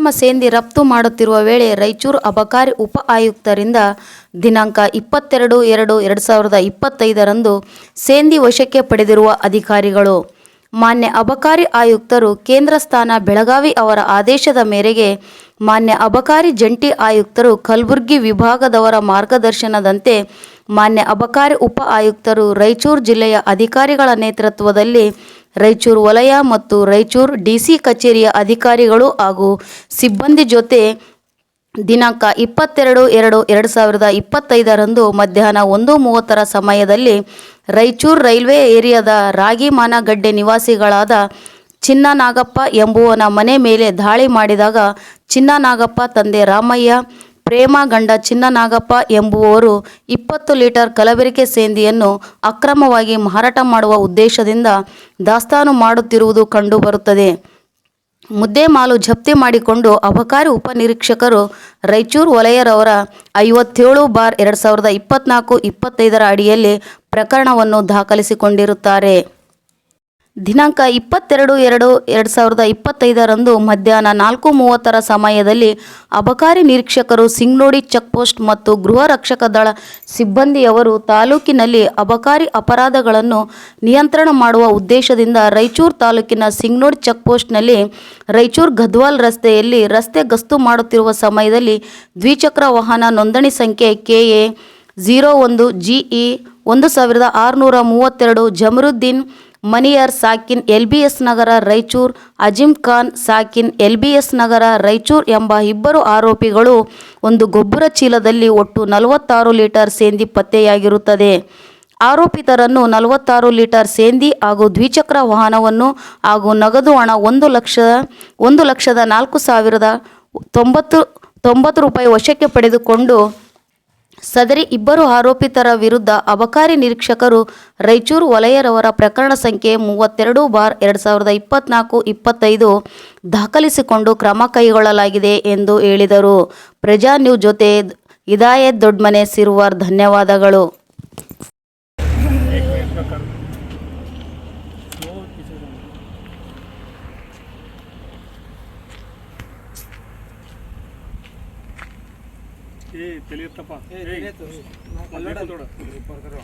ತಮ್ಮ ಸೇಂದಿ ರಫ್ತು ಮಾಡುತ್ತಿರುವ ವೇಳೆ ರಾಯಚೂರು ಅಬಕಾರಿ ಉಪ ಆಯುಕ್ತರಿಂದ ದಿನಾಂಕ ಇಪ್ಪತ್ತೆರಡು ಎರಡು ಎರಡು ಸಾವಿರದ ಇಪ್ಪತ್ತೈದರಂದು ಸೇಂದಿ ವಶಕ್ಕೆ ಪಡೆದಿರುವ ಅಧಿಕಾರಿಗಳು. ಮಾನ್ಯ ಅಬಕಾರಿ ಆಯುಕ್ತರು ಕೇಂದ್ರ ಸ್ಥಾನ ಬೆಳಗಾವಿ ಅವರ ಆದೇಶದ ಮೇರೆಗೆ ಮಾನ್ಯ ಅಬಕಾರಿ ಜಂಟಿ ಆಯುಕ್ತರು ಕಲಬುರಗಿ ವಿಭಾಗದವರ ಮಾರ್ಗದರ್ಶನದಂತೆ ಮಾನ್ಯ ಅಬಕಾರಿ ಉಪ ಆಯುಕ್ತರು ರಾಯಚೂರು ಜಿಲ್ಲೆಯ ಅಧಿಕಾರಿಗಳ ನೇತೃತ್ವದಲ್ಲಿ ರಾಯಚೂರು ವಲಯ ಮತ್ತು ರಾಯಚೂರು ಡಿಸಿ ಕಚೇರಿಯ ಅಧಿಕಾರಿಗಳು ಹಾಗೂ ಸಿಬ್ಬಂದಿ ಜೊತೆ ದಿನಾಂಕ ಇಪ್ಪತ್ತೆರಡು ಎರಡು ಎರಡು ಸಾವಿರದ ಇಪ್ಪತ್ತೈದರಂದು ಮಧ್ಯಾಹ್ನ ಒಂದು ಮೂವತ್ತರ ಸಮಯದಲ್ಲಿ ರಾಯಚೂರು ರೈಲ್ವೆ ಏರಿಯಾದ ರಾಗಿಮಾನಗಡ್ಡೆ ನಿವಾಸಿಗಳಾದ ಚಿನ್ನ ನಾಗಪ್ಪ ಎಂಬುವನ ಮನೆ ಮೇಲೆ ದಾಳಿ ಮಾಡಿದಾಗ ಚಿನ್ನ ನಾಗಪ್ಪ ತಂದೆ ರಾಮಯ್ಯ ಪ್ರೇಮ ಗಂಡ ಚಿನ್ನನಾಗಪ್ಪ ಎಂಬುವವರು ಇಪ್ಪತ್ತು ಲೀಟರ್ ಕಲಬೆರಕೆ ಸೇಂದಿಯನ್ನು ಅಕ್ರಮವಾಗಿ ಮಾರಾಟ ಮಾಡುವ ಉದ್ದೇಶದಿಂದ ದಾಸ್ತಾನು ಮಾಡುತ್ತಿರುವುದು ಕಂಡುಬರುತ್ತದೆ. ಮುದ್ದೆಮಾಲು ಜಪ್ತಿ ಮಾಡಿಕೊಂಡು ಅಬಕಾರಿ ಉಪನಿರೀಕ್ಷಕರು ರಾಯಚೂರು ವಲಯರವರ ಐವತ್ತೇಳು ಬಾರ್ ಎರಡು ಸಾವಿರದ ಇಪ್ಪತ್ನಾಲ್ಕು ಇಪ್ಪತ್ತೈದರ ಅಡಿಯಲ್ಲಿ ಪ್ರಕರಣವನ್ನು ದಾಖಲಿಸಿಕೊಂಡಿರುತ್ತಾರೆ. ದಿನಾಂಕ ಇಪ್ಪತ್ತೆರಡು ಎರಡು ಎರಡು ಸಾವಿರದ ಇಪ್ಪತ್ತೈದರಂದು ಮಧ್ಯಾಹ್ನ ನಾಲ್ಕು ಮೂವತ್ತರ ಸಮಯದಲ್ಲಿ ಅಬಕಾರಿ ನಿರೀಕ್ಷಕರು ಸಿಂಗ್ನೋಡಿ ಚೆಕ್ಪೋಸ್ಟ್ ಮತ್ತು ಗೃಹ ರಕ್ಷಕ ದಳ ಸಿಬ್ಬಂದಿಯವರು ತಾಲೂಕಿನಲ್ಲಿ ಅಬಕಾರಿ ಅಪರಾಧಗಳನ್ನು ನಿಯಂತ್ರಣ ಮಾಡುವ ಉದ್ದೇಶದಿಂದ ರಾಯಚೂರು ತಾಲೂಕಿನ ಸಿಂಗ್ನೋಡಿ ಚೆಕ್ಪೋಸ್ಟ್ನಲ್ಲಿ ರಾಯಚೂರು ಗದ್ವಾಲ್ ರಸ್ತೆಯಲ್ಲಿ ರಸ್ತೆ ಗಸ್ತು ಮಾಡುತ್ತಿರುವ ಸಮಯದಲ್ಲಿ ದ್ವಿಚಕ್ರ ವಾಹನ ನೋಂದಣಿ ಸಂಖ್ಯೆ ಕೆ ಎ ಝೀರೋ ಒಂದು ಜಿ ಇ ಒಂದು ಸಾವಿರದ ಆರುನೂರ ಮೂವತ್ತೆರಡು, Jamaruddin Maniyar ಸಾಕಿನ್ L B S Nagar Raichur Azim Khan ಸಾಕಿನ್ L B S Nagar Raichur ಎಂಬ ಇಬ್ಬರು ಆರೋಪಿಗಳು ಒಂದು ಗೊಬ್ಬರ ಚೀಲದಲ್ಲಿ ಒಟ್ಟು ನಲವತ್ತಾರು ಲೀಟರ್ ಸೇಂದಿ ಪತ್ತೆಯಾಗಿರುತ್ತದೆ. ಆರೋಪಿತರನ್ನು ನಲವತ್ತಾರು ಲೀಟರ್ ಸೇಂದಿ ಹಾಗೂ ದ್ವಿಚಕ್ರ ವಾಹನವನ್ನು ಹಾಗೂ ನಗದು ಹಣ ಒಂದು ಲಕ್ಷ, ಒಂದು ಲಕ್ಷದ ನಾಲ್ಕು ಸಾವಿರದ ತೊಂಬತ್ತು ತೊಂಬತ್ತು ರೂಪಾಯಿ ವಶಕ್ಕೆ ಪಡೆದುಕೊಂಡು ಸದರಿ ಇಬ್ಬರು ಆರೋಪಿತರ ವಿರುದ್ಧ ಅಬಕಾರಿ ನಿರೀಕ್ಷಕರು ರಾಯಚೂರು ವಲಯರವರ ಪ್ರಕರಣ ಸಂಖ್ಯೆ ಮೂವತ್ತೆರಡು ಬಾರ್ ಎರಡು ಸಾವಿರದ ಇಪ್ಪತ್ನಾಲ್ಕು, ಇಪ್ಪತ್ತೈದು ದಾಖಲಿಸಿಕೊಂಡು ಕ್ರಮ ಕೈಗೊಳ್ಳಲಾಗಿದೆ ಎಂದು ಹೇಳಿದರು. ಪ್ರಜಾ ನ್ಯೂ ಜೊತೆ ದೊಡ್ಡ ದೊಡ್ಮನೆ ಸಿರುವಾರ್, ಧನ್ಯವಾದಗಳು. ಏ ತಿಳಿಯುತ್ತಪ್ಪ ಏ ಅಲ್ಲಿ ಕೂತ್ಕೊಡು. Exercise department